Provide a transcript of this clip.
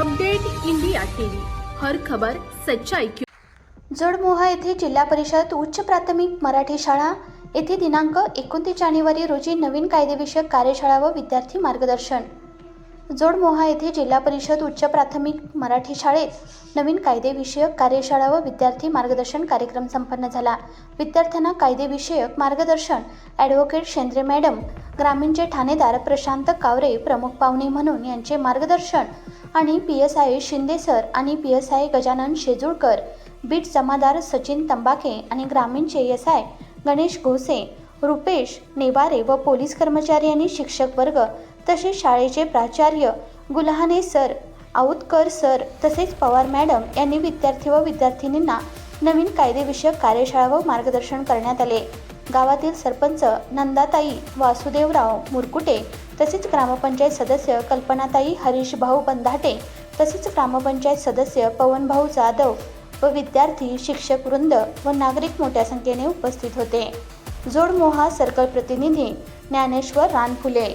Update India TV. हर खबर सच्चाई की जोडमोहा येथे जिल्हा परिषद उच्च प्राथमिक मराठी शाळा. येथे दिनांक एकोणतीस जानेवारी रोजी नवीन कायदेविषयक कार्यशाळा व विद्यार्थी मार्गदर्शन. जोडमोहा येथे जिल्हा परिषद उच्च प्राथमिक मराठी शाळेत नवीन कायदेविषयक कार्यशाळा व विद्यार्थी मार्गदर्शन कार्यक्रम संपन्न झाला. विद्यार्थ्यांना कायदेविषयक मार्गदर्शन ॲडव्होकेट शेंद्रे मॅडम ग्रामीणचे ठाणेदार प्रशांत कावरे प्रमुख पाहुणे म्हणून यांचे मार्गदर्शन आणि P S I Shinde sir आणि P S I Gajanan Shejulkar beat जमादार सचिन तंबाखे आणि ग्रामीणचे एस आय गणेश घोसे रुपेश नेवारे व पोलीस कर्मचारी आणि शिक्षक वर्ग तसेच शाळेचे प्राचार्य गुलहाने सर आऊतकर सर तसेच पवार मॅडम यांनी विद्यार्थी व विद्यार्थिनींना नवीन कायदेविषयक कार्यशाळा व मार्गदर्शन करण्यात आले. गावातील सरपंच नंदाताई वासुदेवराव मुरकुटे तसेच ग्रामपंचायत सदस्य कल्पनाताई हरीश भाऊ बंधाटे तसेच ग्रामपंचायत सदस्य पवनभाऊ जाधव व विद्यार्थी शिक्षक वृंद व नागरिक मोठ्या संख्येने उपस्थित होते. जोडमोहा सर्कल प्रतिनिधी ज्ञानेश्वर रानफुले